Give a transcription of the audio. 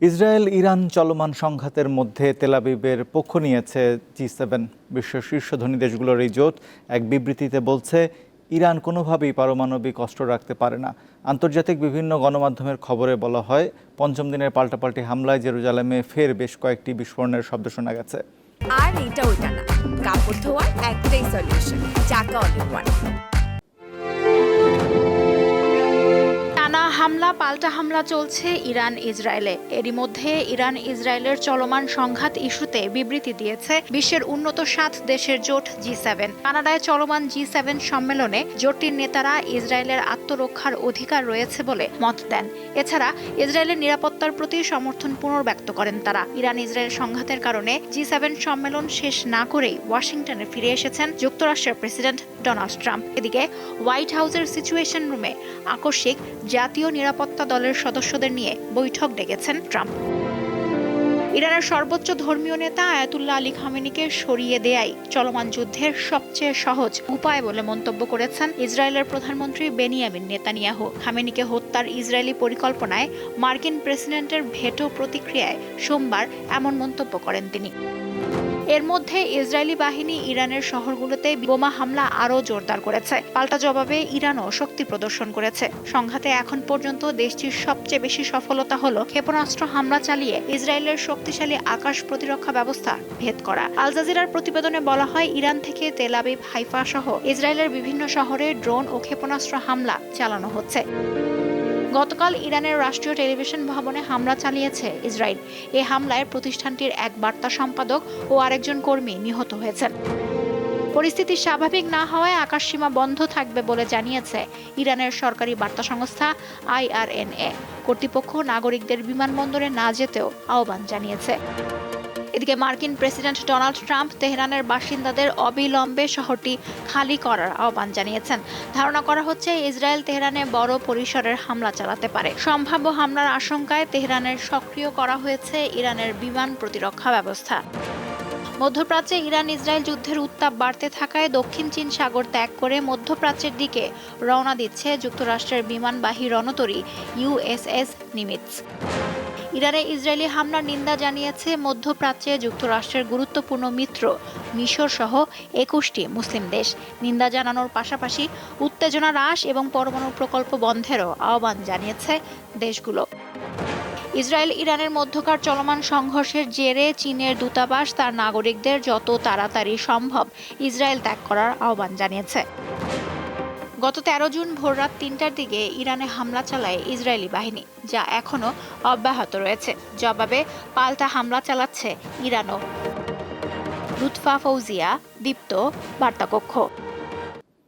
Israel Iran চলমান সংঘাতের মধ্যে তেলাবিবের পক্ষ নিয়েছে জি সেভেন বিশ্বের শীর্ষ ধনী দেশগুলোর এই জোট এক বিবৃতিতে বলছে, ইরান কোনোভাবেই পারমাণবিক অস্ত্র রাখতে পারে না। আন্তর্জাতিক বিভিন্ন গণমাধ্যমের খবরে বলা হয়, পঞ্চম দিনের পাল্টাপাল্টি হামলায় জেরুজালেমে ফের বেশ কয়েকটি বিস্ফোরণের শব্দ শোনা গেছে। আর এটা ওইটা না। কাপড় ধোয়ার একটাই সলিউশন চাকা অল হামলা, পাল্টা হামলা চলছে ইরান ইসরায়েলে। এরই মধ্যে ইরান ইসরায়েলের চলমান সংঘাত ইস্যুতে বিবৃতি দিয়েছে বিশ্বের উন্নত সাত দেশের জোট জি সেভেন। কানাডায় চলমান জি সেভেন সম্মেলনে জোটটির নেতারা ইসরায়েলের আত্মরক্ষার অধিকার রয়েছে বলে মত দেন। এছাড়া ইসরায়েলের নিরাপত্তার প্রতি সমর্থন পুনর্ব্যক্ত করেন তারা। ইরান ইসরায়েল সংঘাতের কারণে জি সেভেন সম্মেলন শেষ না করেই ওয়াশিংটনে ফিরে এসেছেন যুক্তরাষ্ট্রের প্রেসিডেন্ট ডোনাল্ড ট্রাম্প। এদিকে হোয়াইট হাউসের সিচুয়েশন রুমে আকস্মিক জাতীয় নিরাপত্তা দলের সদস্যদের নিয়ে বৈঠক ডেকেছেন ট্রাম্প। ইরানের সর্বোচ্চ ধর্মীয় নেতা আয়াতুল্লাহ আলী খামেনিকে সরিয়ে দেয়াই চলমান যুদ্ধের সবচেয়ে সহজ উপায় বলে মন্তব্য করেছেন ইসরায়েলের প্রধানমন্ত্রী বেনিয়ামিন নেতানিয়াহু। খামেনিকে হত্যার ইসরায়েলি পরিকল্পনায় মার্কিন প্রেসিডেন্টের ভেটো প্রতিক্রিয়ায় সোমবার এমন মন্তব্য করেন তিনি। এর মধ্যে ইসরায়েলি বাহিনী ইরানের শহরগুলোতে বোমা হামলা আরও জোরদার করেছে। পাল্টা জবাবে ইরানও শক্তি প্রদর্শন করেছে। সংঘাতে এখন পর্যন্ত দেশটির সবচেয়ে বেশি সফলতা হল ক্ষেপণাস্ত্র হামলা চালিয়ে ইসরায়েলের শক্তিশালী আকাশ প্রতিরক্ষা ব্যবস্থা ভেদ করা। আল জাজিরার প্রতিবেদনে বলা হয়, ইরান থেকে তেল আবিব, হাইফা সহ ইসরায়েলের বিভিন্ন শহরে ড্রোন ও ক্ষেপণাস্ত্র হামলা চালানো হচ্ছে। গতকাল ইরানের রাষ্ট্রীয় টেলিভিশন ভবনে হামলা চালিয়েছে ইসরায়েল। এ হামলায় প্রতিষ্ঠানটির এক বার্তা সম্পাদক ও আরেকজন কর্মী নিহত হয়েছেন। পরিস্থিতি স্বাভাবিক না হওয়ায় আকাশসীমা বন্ধ থাকবে বলে জানিয়েছে ইরানের সরকারি বার্তা সংস্থা আইআরএনএ। কর্তৃপক্ষ নাগরিকদের বিমানবন্দরে না যেতেও আহ্বান জানিয়েছে। এদিকে মার্কিন প্রেসিডেন্ট ডোনাল্ড ট্রাম্প তেহরানের বাসিন্দাদের অবিলম্বে শহরটি খালি করার আহ্বান জানিয়েছেন। ধারণা করা হচ্ছে ইসরায়েল তেহরানে বড় পরিসরের হামলা চালাতে পারে। সম্ভাব্য হামলার আশঙ্কায় তেহরানের সক্রিয় করা হয়েছে ইরানের বিমান প্রতিরক্ষা ব্যবস্থা। মধ্যপ্রাচ্যে ইরান ইসরায়েল যুদ্ধের উত্তাপ বাড়তে থাকায় দক্ষিণ চীন সাগর ত্যাগ করে মধ্যপ্রাচ্যের দিকে রওনা দিচ্ছে যুক্তরাষ্ট্রের বিমানবাহী রণতরী ইউএসএস নিমিটস। ইরানে ইসরায়েলি হামলার নিন্দা জানিয়েছে মধ্যপ্রাচ্যে যুক্তরাষ্ট্রের গুরুত্বপূর্ণ মিত্র, মিশর সহ একুশটি মুসলিম দেশ। নিন্দা জানানোর পাশাপাশি উত্তেজনা হ্রাস এবং পরমাণু প্রকল্প বন্ধেরও আহ্বান জানিয়েছে দেশগুলো। ইসরায়েল ইরানের মধ্যকার চলমান সংঘর্ষের জেরে চীনের দূতাবাস তার নাগরিকদের যত তাড়াতাড়ি সম্ভব ইসরায়েল ত্যাগ করার আহ্বান জানিয়েছে। গত তেরো জুন ভোররাত তিনটার দিকে ইরানে হামলা চালায় ইসরায়েলি বাহিনী, যা এখনও অব্যাহত রয়েছে। জবাবে পাল্টা হামলা চালাচ্ছে ইরানও। লুৎফা ফৌজিয়া, দীপ্ত, বার্তাকক্ষ।